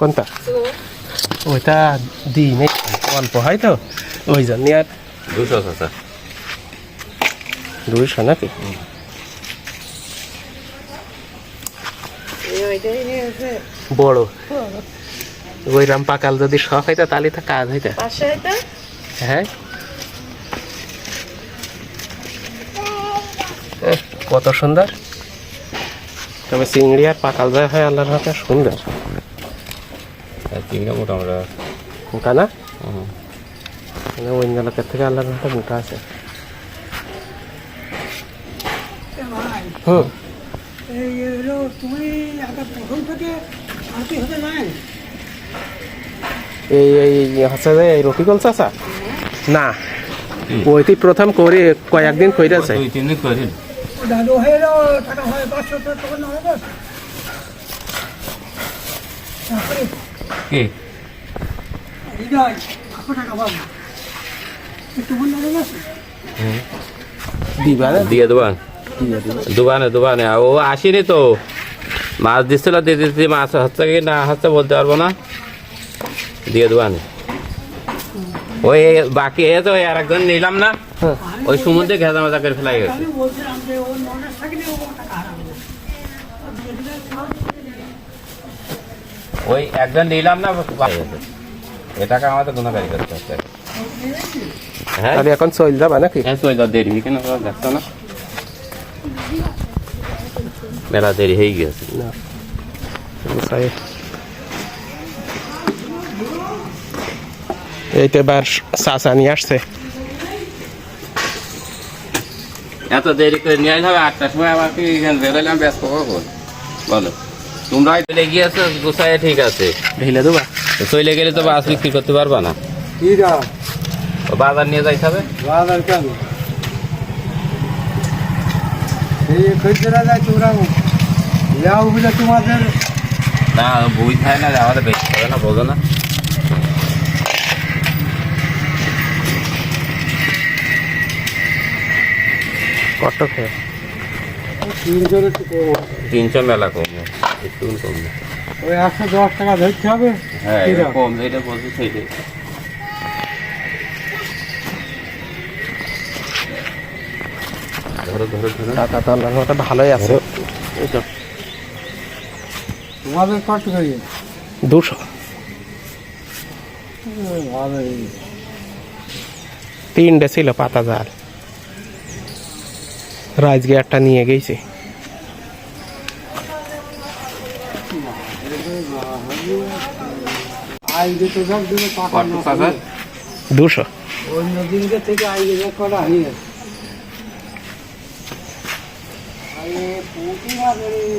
কোনটা? ওইটা দিই নেই অল্প হয় তো? ওই জন্য আর দুশো চাচা। দুইশো নাকি? বড়। ওই রাম পাকাল যদি শখ হইতো তাহলে তো কাজ হইতো। হ্যাঁ। কত সুন্দর। তবে চিংড়ি আর পাকাল যায় হয় আল্লাহর হাতে সুন্দর। চিংড়ি মোটামুটি মোটা না অন্য লোকের থেকে আল্লাহর হাতে মোটা আছে হুম তুমি প্রথম থেকে আরতি হতে নাই এই এই হচ্ছে যে এই রফিকুল চাচা না ওইটি প্রথম করে কয়েকদিন কইরাছে দুই তিন দিন করি দাদু হয়ে টাকা হয় পাঁচশো টাকা না হয় বাস তারপরে কি? হয়ে দিয়ে দেবান। দোকানে দোকানে ও আসেনি তো। মাছ দিচ্ছিল দিতে দিতে মাছ হচ্ছে কি না হচ্ছে বলতে পারব না। দিয়ে দোকানে ওই বাকি এ তো আর একজন নিলাম না। ওই সমুদ্রে ঘেঁচা মাজা করে ফেলাই গেছে। ওই একজন নিলাম না পাই গেছে এ টাকা আমাদের গুণাকারী করতে হচ্ছে। হ্যাঁ? এখন চল যাবা নাকি? হ্যাঁ চলে দেরি কেন? না? মেলা দেরি হয়ে গেছে। না। গুছাই এইটা এবার চাচা নিয়ে আসছে। এত দেরি করে নিয়ে যাবে আটটার সময় আমার কি বেরোলাম ব্যস্ত কখন বলো। তোমরা চলে গিয়েছো গুছাই ঠিক আছে। ঢিলে দেবা। চলে গেলে তো বাস বিক্রি করতে পারবা না। ও বাজার নিয়ে যাইতে হবে? বাজার কেন? এই খরিদ্দারা যায় তোমরা যাও বলে তোমাদের। না বই খায় না আমাদের বেশি হবে না বোঝো না। কত খেয়ে? তিনশো মেলা কম। একটু কম ওই একশো দশ টাকা ধরতে হবে? হ্যাঁ কম এটা বলছি সেইটাই ধরো ধরো ধরো। টাকা তো আল্লাহর মতো ভালোই আছে। তোমাদের কত করি? দুশো। তিনটে ছিল পাতা জাল। রাজগে একটা নিয়ে গেছে আইলে তো সব দিনে টাকা কত না টাকা? দুশো। অন্য থেকে আইলে যা করা হয়ে গেছে আইলে প্রতিবার এই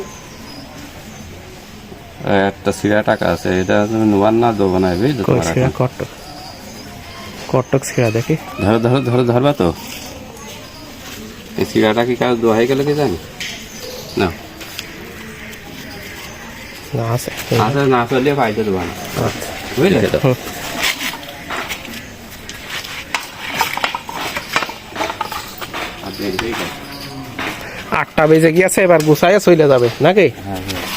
একটা সিরা টাকা আছে এটা তুমি নোয়ার না দেবো না। কটক কটক ছিঁড়া দেখি। ধরো ধরো ধরো ধরবা তো। এই সিরাটা কি কাজ দোয়া হয়ে গেল কি জানি? না না আছে আচ্ছা। না চললে পাইতে দেবো না। বুঝলে। আটটা বেজে গিয়েছে এবার গুছাইয়া চলে যাবে নাকি? হ্যাঁ হ্যাঁ।